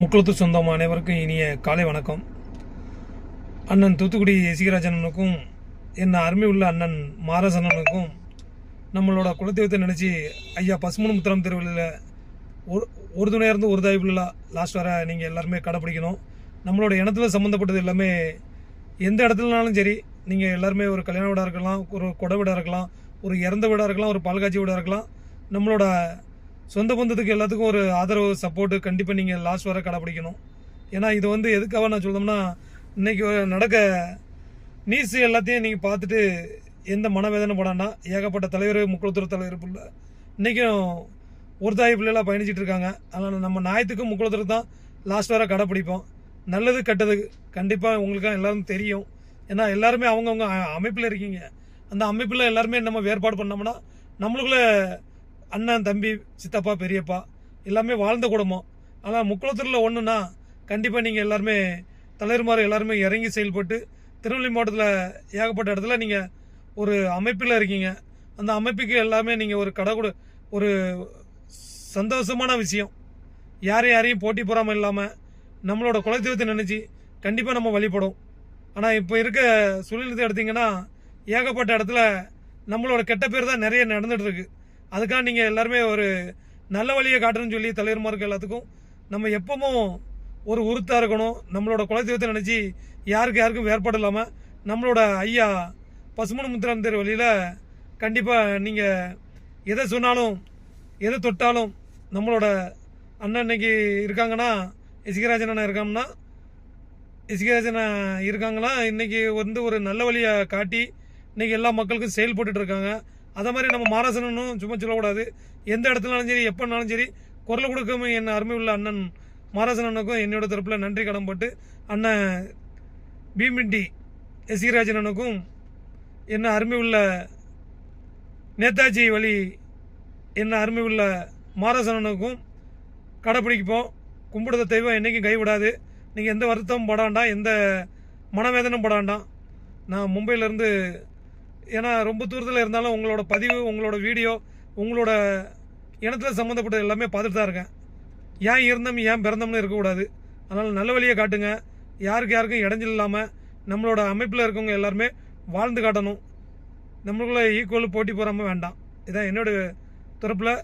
முக்குளத்து சொந்தம் அனைவருக்கும் இனிய காலை வணக்கம். அண்ணன் தூத்துக்குடி சீகராஜனனுக்கும் என்ன அருமை உள்ள அண்ணன் மாரசனனுக்கும் நம்மளோட குலதெய்வத்தை நினச்சி ஐயா பசுமன் முத்திரம் திருவிழில் ஒரு ஒரு துணையாக இருந்து ஒரு தாய்ப்புல லாஸ்ட் வர நீங்கள் எல்லாருமே கடைப்பிடிக்கணும் நம்மளோட இனத்தில் சம்மந்தப்பட்டது எல்லாமே எந்த இடத்துலனாலும் சரி நீங்கள் எல்லாருமே ஒரு கல்யாண வீடாக இருக்கலாம் ஒரு கொடை வீடாக இருக்கலாம் ஒரு இறந்த வீடாக இருக்கலாம் ஒரு பால்காட்சி வீடாக இருக்கலாம் நம்மளோட சொந்த பந்தத்துக்கு எல்லாத்துக்கும் ஒரு ஆதரவு சப்போர்ட்டு கண்டிப்பாக நீங்கள் லாஸ்ட் வர கடைப்பிடிக்கணும் ஏன்னா இது வந்து எதுக்காக நான் சொல்லணும்னா இன்னைக்கு நடக்க நியூஸ் எல்லாத்தையும் நீங்கள் பார்த்துட்டு எந்த மனவேதனை படாண்டா ஏகப்பட்ட தலைவர் முக்குளத்தூர் தலைவர் பிள்ளை இன்றைக்கும் ஒரு தாய் பிள்ளைலாம் பயணிச்சிட்டு இருக்காங்க. அதனால் நம்ம நியாயத்துக்கும் முக்குளத்தூர் தான் லாஸ்ட் வர கடைப்பிடிப்போம் நல்லது கெட்டது கண்டிப்பாக உங்களுக்கு எல்லாரும் தெரியும். ஏன்னா எல்லாருமே அவங்கவுங்க அமைப்பில் இருக்கீங்க. அந்த அமைப்பில் எல்லாருமே நம்ம வேறுபாடு பண்ணோம்னா நம்மளுக்குள்ள அண்ணன் தம்பி சித்தப்பா பெரியப்பா எல்லாமே வாழ்ந்த குடும்பம். ஆனால் முக்குளத்தூரில் ஒன்றுனா கண்டிப்பாக நீங்கள் எல்லாருமே தலைவர்மார் எல்லாருமே இறங்கி செயல்பட்டு திருநெல்வேலி மாவட்டத்தில் ஏகப்பட்ட இடத்துல நீங்கள் ஒரு அமைப்பில் இருக்கீங்க. அந்த அமைப்புக்கு எல்லாமே நீங்கள் ஒரு கடை கொடு ஒரு சந்தோஷமான விஷயம். யாரையும் யாரையும் போட்டி போகாமல் இல்லாமல் நம்மளோட குலதெய்வத்தை நினச்சி கண்டிப்பாக நம்ம வழிபடும். ஆனால் இப்போ இருக்க சூழ்நிலத்தை எடுத்தீங்கன்னா ஏகப்பட்ட இடத்துல நம்மளோட கெட்ட பேர் தான் நிறைய நடந்துகிட்ருக்கு அதுக்காக நீங்கள் எல்லாருமே ஒரு நல்ல வழியை காட்டணும்னு சொல்லி தலைவர்மாருக்கு எல்லாத்துக்கும் நம்ம எப்பவும் ஒரு உறுத்தாக இருக்கணும். நம்மளோட குலதெய்வத்தை நினச்சி யாருக்கு யாருக்கும் வேறுபாடு இல்லாமல் நம்மளோட ஐயா பசுமன் முத்திரம் தேர் வழியில் கண்டிப்பாக நீங்கள் எதை சொன்னாலும் எதை தொட்டாலும் நம்மளோட அண்ணன் இன்னைக்கு இருக்காங்கன்னா இசிகராஜன் அண்ணன் இருக்காங்கன்னா இசிகராஜன் இருக்காங்கன்னா இன்றைக்கி வந்து ஒரு நல்ல வழியை காட்டி இன்றைக்கி எல்லா மக்களுக்கும் செயல்பட்டுருக்காங்க இருக்காங்க. அதை மாதிரி நம்ம மாராசனும் சும்மா சொல்லக்கூடாது. எந்த இடத்துலனாலும் சரி எப்போனாலும் சரி குரல் கொடுக்காம என் அருமை உள்ள அண்ணன் மாராசன் அண்ணனுக்கும் என்னோட தரப்பில் நன்றி கடன் பட்டு அண்ணன் பீமிண்டி எஸ்கிராஜன் அண்ணனுக்கும் என்ன அருமை உள்ள நேதாஜி வழி என்ன அருமை உள்ள மாரசனனுக்கும் கடைப்பிடிப்போம். கும்பிடுத தெய்வம் என்றைக்கும் கைவிடாது. நீங்கள் எந்த வருத்தமும் படாண்டாம் எந்த மனவேதனும் படாண்டாம் நான் மும்பையிலேருந்து ஏன்னா ரொம்ப தூரத்தில் இருந்தாலும் உங்களோட பதிவு உங்களோட வீடியோ உங்களோட இனத்தில் சம்மந்தப்பட்ட எல்லாமே பார்த்துட்டு தான் இருக்கேன். ஏன் இருந்தோம் ஏன் பிறந்தோம்னு இருக்கக்கூடாது. அதனால் நல்ல வழியை காட்டுங்க. யாருக்கு யாருக்கும் இடைஞ்சல் இல்லாமல் நம்மளோட அமைப்பில் இருக்கவங்க எல்லாருமே வாழ்ந்து காட்டணும். நம்மளுக்குள்ள ஈக்குவல் போட்டி போகாமல் வேண்டாம். இதான் என்னோட தரப்பில்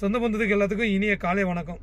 சொந்த பந்தத்துக்கு எல்லாத்துக்கும் இனிய காலை வணக்கம்.